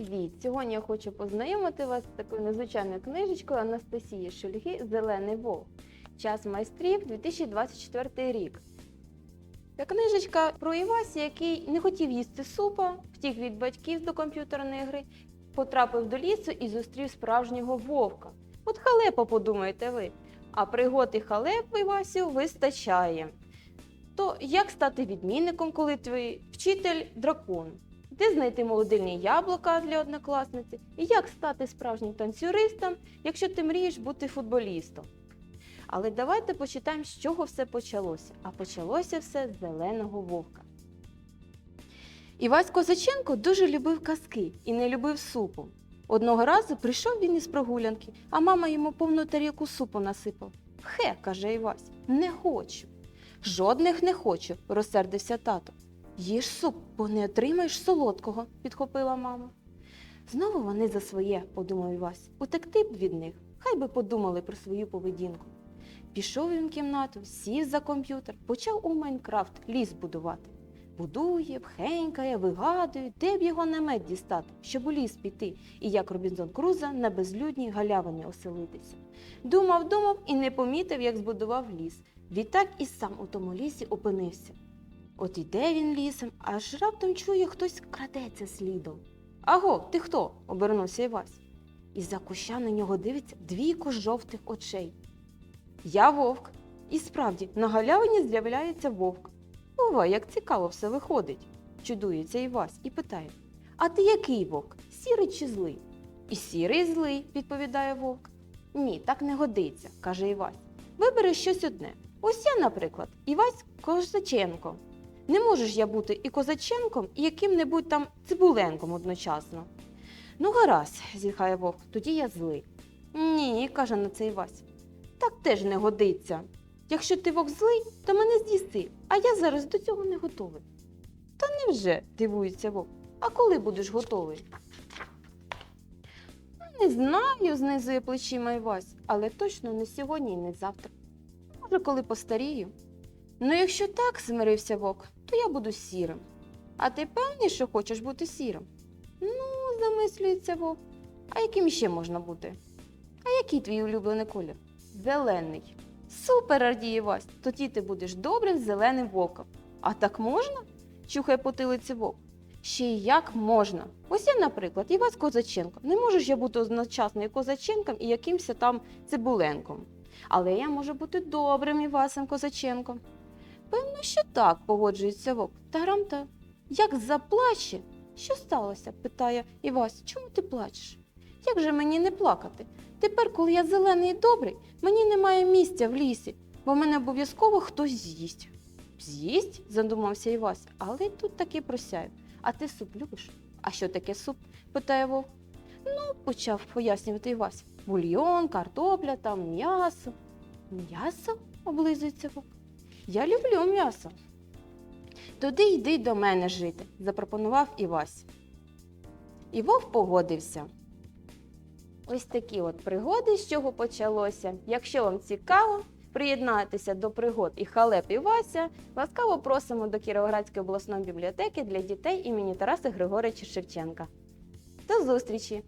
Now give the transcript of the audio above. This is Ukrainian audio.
Привіт! Сьогодні я хочу познайомити вас з такою незвичайною книжечкою Анастасії Шульги Зелений вовк. Час майстрів 2024 рік. Ця книжечка про Івася, який не хотів їсти супа, втік від батьків до комп'ютерної гри, потрапив до лісу і зустрів справжнього вовка. От халепа, подумаєте ви. А пригод і халеп Івасю вистачає. То як стати відмінником, коли твій вчитель дракон? Де знайти молодильні яблука для однокласниці? І як стати справжнім танцюристом, якщо ти мрієш бути футболістом? Але давайте почитаємо, з чого все почалося. А почалося все з зеленого вовка. Івась Козаченко дуже любив казки і не любив супу. Одного разу прийшов він із прогулянки, а мама йому повну тарілку супу насипала. Хе, каже Івась, не хочу. Жодних не хочу, розсердився тато. Їж суп, бо не отримаєш солодкого, підхопила мама. Знову вони за своє, подумав Івась, утекти б від них, хай би подумали про свою поведінку. Пішов він в кімнату, сів за комп'ютер, почав у Майнкрафт ліс будувати. Будує, пхенькає, вигадує, де б його намет дістати, щоб у ліс піти, і як Робінзон Круза на безлюдній галявині оселитися. Думав, думав і не помітив, як збудував ліс. Відтак і сам у тому лісі опинився. От іде він лісом, аж раптом чує, хтось крадеться слідом. Аго, ти хто? обернувся Івась. І за куща на нього дивиться двійко жовтих очей. Я вовк. І справді, на галявині з'являється вовк. Ова, як цікаво все виходить, чудується Івась і питає: А ти який вовк? Сірий чи злий? І сірий злий, відповідає вовк. Ні, так не годиться, каже Івась. Вибери щось одне. Ось я, наприклад, Івась Козаченко. Не можу я бути і Козаченком, і яким-небудь там цибуленком одночасно. Ну, гаразд, зітхає вовк, тоді я злий. Ні, каже на це Івась. Так теж не годиться. Якщо ти вовк злий, то мене з'їсти, а я зараз до цього не готовий. Та невже, дивується вовк, а коли будеш готовий? Не знаю, знизує плечима Івась, але точно не сьогодні і не завтра. Може, коли постарію. Ну, якщо так, змирився вовк, то я буду сірим. А ти певний, що хочеш бути сірим? Ну, замислюється вовк. А яким ще можна бути? А який твій улюблений колір? Зелений. Супер, радіє Вась. Тоді ти будеш добрим зеленим вовком. А так можна? чухає потилиці вовк. Ще й як можна. Ось я, наприклад, Івась Козаченко. Не можу я бути одночасно і Козаченком, і якимось там цибуленком. Але я можу бути добрим Івасом Козаченком. Певно, що так, погоджується вовк. Та грамта. Як заплаче? Що сталося? питає Івась. Чому ти плачеш? Як же мені не плакати? Тепер, коли я зелений і добрий, мені немає місця в лісі, бо мене обов'язково хтось з'їсть. З'їсть? задумався Івась, але тут таки просяю. А ти суп любиш? А що таке суп? питає вовк. Ну, почав пояснювати Івась. Бульйон, картопля, там м'ясо. М'ясо? облизується вовк. Я люблю м'ясо. Туди йди до мене жити, запропонував Івась. І вовк погодився. Ось такі от пригоди, з чого почалося. Якщо вам цікаво, приєднатися до пригод і халеп і Вася, ласкаво просимо до Кіровоградської обласної бібліотеки для дітей імені Тараса Григоровича Шевченка. До зустрічі!